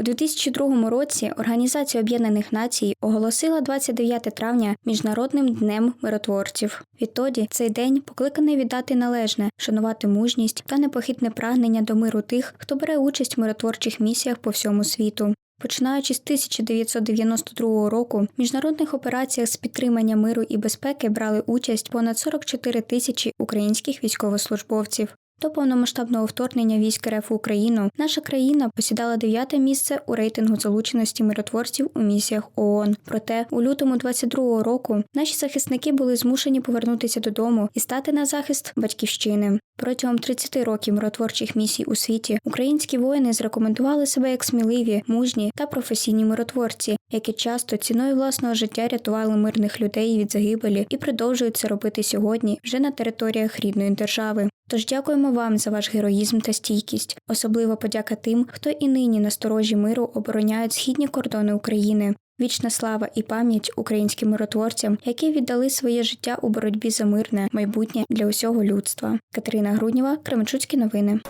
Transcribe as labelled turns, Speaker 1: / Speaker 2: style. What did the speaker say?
Speaker 1: У 2002 році Організація Об'єднаних Націй оголосила 29 травня міжнародним днем миротворців. Відтоді цей день покликаний віддати належне, шанувати мужність та непохитне прагнення до миру тих, хто бере участь в миротворчих місіях по всьому світу. Починаючи з 1992 року, в міжнародних операціях з підтримання миру і безпеки брали участь понад 44 тисячі українських військовослужбовців. До повномасштабного вторгнення військ РФ в Україну наша країна посідала дев'яте місце у рейтингу залученості миротворців у місіях ООН. Проте у лютому 22-го року наші захисники були змушені повернутися додому і стати на захист батьківщини. Протягом 30 років миротворчих місій у світі українські воїни зрекомендували себе як сміливі, мужні та професійні миротворці, які часто ціною власного життя рятували мирних людей від загибелі і продовжують це робити сьогодні вже на територіях рідної держави. Тож дякуємо вам за ваш героїзм та стійкість. Особливо подяка тим, хто і нині на сторожі миру обороняють східні кордони України. Вічна слава і пам'ять українським миротворцям, які віддали своє життя у боротьбі за мирне майбутнє для усього людства. Катерина Груднєва, Кременчуцькі новини.